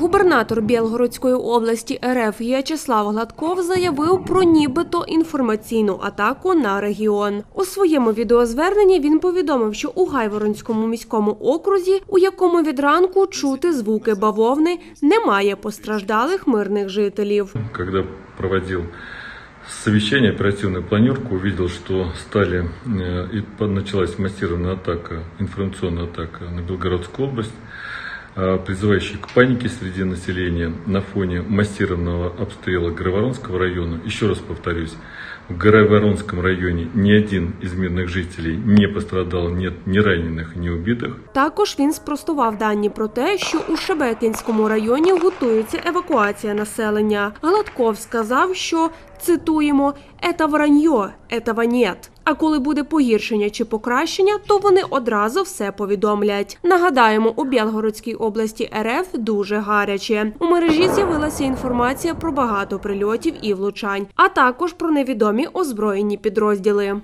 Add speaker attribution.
Speaker 1: Губернатор Білгородської області РФ В'ячеслав Гладков заявив про нібито інформаційну атаку на регіон. У своєму відеозверненні він повідомив, що у Гайворонському міському окрузі, у якому від ранку чути звуки бавовни, немає постраждалих мирних жителів.
Speaker 2: Когда проводил совещание, оперативную планерку, увидел, что стали, э, и по- началась массированная атака, информационная атака на Белгородскую область, э, призывающая к панике среди населения на фоне массированного обстрела Грайворонского района. Еще раз повторюсь, в Грайворонском районе ни один из мирных жителей не пострадал, нет ни раненых, ни убитых.
Speaker 1: Також він спростував дані про те, що у Шебекінському районі готується евакуація населення. Гладков сказав, що цитуємо «Ета враньо, етава нет». А коли буде погіршення чи покращення, то вони одразу все повідомлять. Нагадаємо, у Білгородській області РФ дуже гаряче. У мережі з'явилася інформація про багато прильотів і влучань, а також про невідомі озброєні підрозділи.